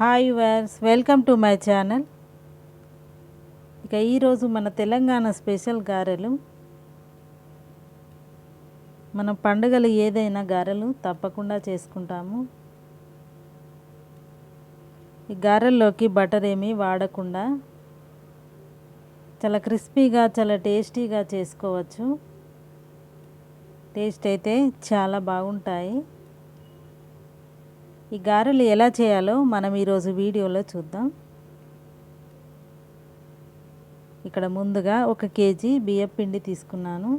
Hi వర్స్ welcome to my channel. ఇక ఈరోజు మన తెలంగాణ స్పెషల్ గారెలు. మన పండుగలు ఏదైనా గారెలు తప్పకుండా చేసుకుంటాము. ఈ గారెల్లోకి బటర్ ఏమీ వాడకుండా చాలా క్రిస్పీగా చాలా టేస్టీగా చేసుకోవచ్చు. టేస్ట్ అయితే చాలా బాగుంటాయి. ఈ గారెలు ఎలా చేయాలో మనం ఈరోజు వీడియోలో చూద్దాం. ఇక్కడ ముందుగా ఒక కేజీ బియ్యం పిండి తీసుకున్నాను.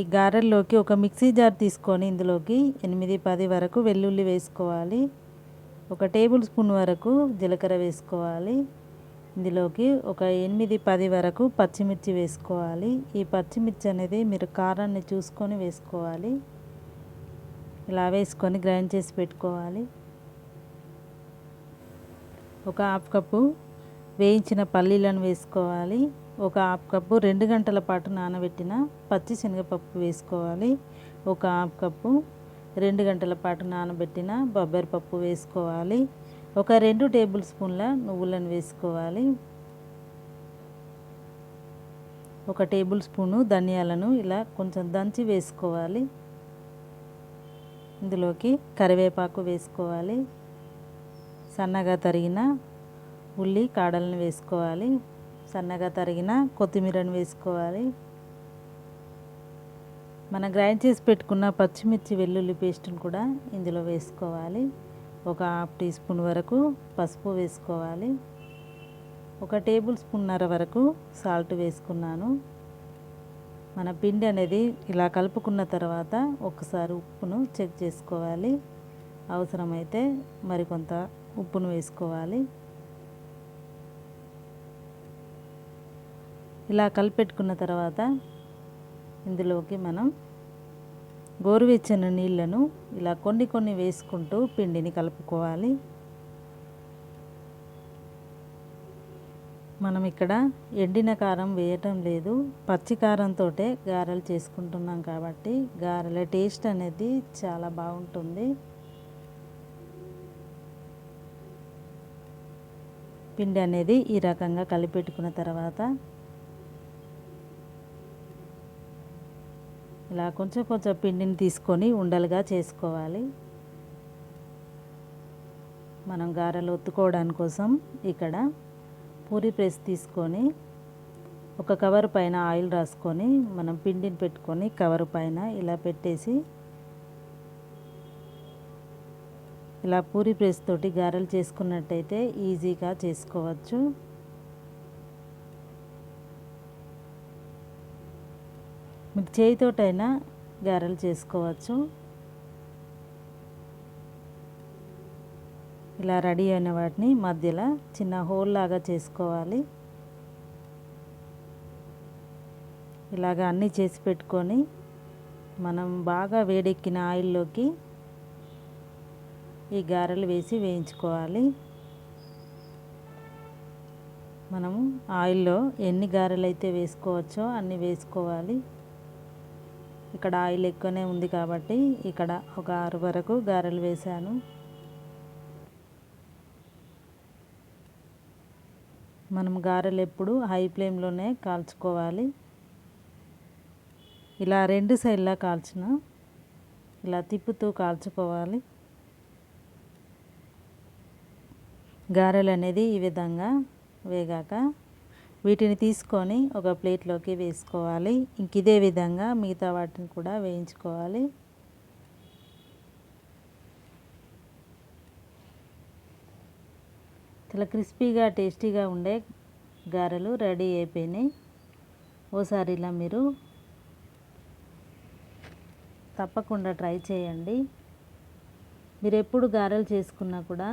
ఈ గారెల్లోకి ఒక మిక్సీ జార్ తీసుకొని ఇందులోకి ఎనిమిది పది వరకు వెల్లుల్లి వేసుకోవాలి. ఒక టేబుల్ స్పూన్ వరకు జీలకర్ర వేసుకోవాలి. ఇందులోకి ఒక ఎనిమిది పది వరకు పచ్చిమిర్చి వేసుకోవాలి. ఈ పచ్చిమిర్చి అనేది మీరు కారాన్ని చూసుకొని వేసుకోవాలి. ఇలా వేసుకొని గ్రైండ్ చేసి పెట్టుకోవాలి. ఒక హాఫ్ కప్పు వేయించిన పల్లీలను వేసుకోవాలి. ఒక హాఫ్ కప్పు రెండు గంటల పాటు నానబెట్టిన పచ్చి శనగపప్పు వేసుకోవాలి. ఒక హాఫ్ కప్పు రెండు గంటల పాటు నానబెట్టిన బొబ్బరి పప్పు వేసుకోవాలి. ఒక రెండు టేబుల్ స్పూన్ల నువ్వులను వేసుకోవాలి. ఒక టేబుల్ స్పూను ధనియాలను ఇలా కొంచెం దంచి వేసుకోవాలి. ఇందులోకి కరివేపాకు వేసుకోవాలి. సన్నగా తరిగిన ఉల్లి కాడలను వేసుకోవాలి. సన్నగా తరిగిన కొత్తిమీరను వేసుకోవాలి. మనం గ్రైండ్ చేసి పెట్టుకున్న పచ్చిమిర్చి వెల్లుల్లి పేస్ట్ని కూడా ఇందులో వేసుకోవాలి. ఒక హాఫ్ టీ స్పూన్ వరకు పసుపు వేసుకోవాలి. ఒక టేబుల్ స్పూన్నర వరకు సాల్ట్ వేసుకున్నాను. మన పిండి అనేది ఇలా కలుపుకున్న తర్వాత ఒకసారి ఉప్పును చెక్ చేసుకోవాలి. అవసరమైతే మరికొంత ఉప్పును వేసుకోవాలి. ఇలా కలిపెట్టుకున్న తర్వాత ఇందులోకి మనం గోరువెచ్చని నీళ్ళను ఇలా కొన్ని కొన్ని వేసుకుంటూ పిండిని కలుపుకోవాలి. మనం ఇక్కడ ఎండిన కారం వేయటం లేదు. పచ్చి కారంతో గారెలు చేసుకుంటున్నాం కాబట్టి గారెల టేస్ట్ అనేది చాలా బాగుంటుంది. పిండి అనేది ఈ రకంగా కలిపెట్టుకున్న తర్వాత ఇలా కొంచెం కొంచెం పిండిని తీసుకొని ఉండలుగా చేసుకోవాలి. మనం గారెలు ఒత్తుకోవడానికి కోసం ఇక్కడ పూరి ప్రెస్ తీసుకొని ఒక కవర్ పైన ఆయిల్ రాసుకొని మనం పిండిని పెట్టుకొని కవర్ పైన ఇలా పెట్టేసి ఇలా పూరి ప్రెస్ తోటి గారెలు చేసుకున్నట్టయితే ఈజీగా చేసుకోవచ్చు. మీకు చేయితోటైనా గారెలు చేసుకోవచ్చు. ఇలా రెడీ అయిన వాటిని మధ్యలో చిన్న హోల్ లాగా చేసుకోవాలి. ఇలాగ అన్నీ చేసి పెట్టుకొని మనం బాగా వేడెక్కిన ఆయిల్లోకి ఈ గారెలు వేసి వేయించుకోవాలి. మనము ఆయిల్లో ఎన్ని గారెలు అయితే వేసుకోవచ్చో అన్నీ వేసుకోవాలి. ఇక్కడ ఆయిల్ ఎక్కువనే ఉంది కాబట్టి ఇక్కడ ఒక ఆరు వరకు గారెలు వేసాను మనం గారెలు ఎప్పుడు హై ఫ్లేమ్లోనే కాల్చుకోవాలి. ఇలా రెండు సైడ్లా కాల్చిన ఇలా తిప్పుతూ కాల్చుకోవాలి. గారెలు అనేది ఈ విధంగా వేగాక వీటిని తీసుకొని ఒక ప్లేట్లోకి వేసుకోవాలి. ఇంక ఇదే విధంగా మిగతా వాటిని కూడా వేయించుకోవాలి. చాలా క్రిస్పీగా టేస్టీగా ఉండే గారెలు రెడీ అయిపోయినాయి. ఓసారి ఇలా మీరు తప్పకుండా ట్రై చేయండి. మీరు ఎప్పుడు గారెలు చేసుకున్నా కూడా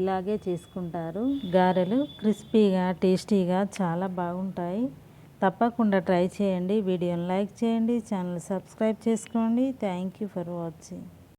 ఇలాగే చేసుకుంటారు. గారెలు క్రిస్పీగా టేస్టీగా చాలా బాగుంటాయి. తప్పకుండా ట్రై చేయండి. వీడియోని లైక్ చేయండి. ఛానల్ సబ్స్క్రైబ్ చేసుకోండి. Thank you for watching.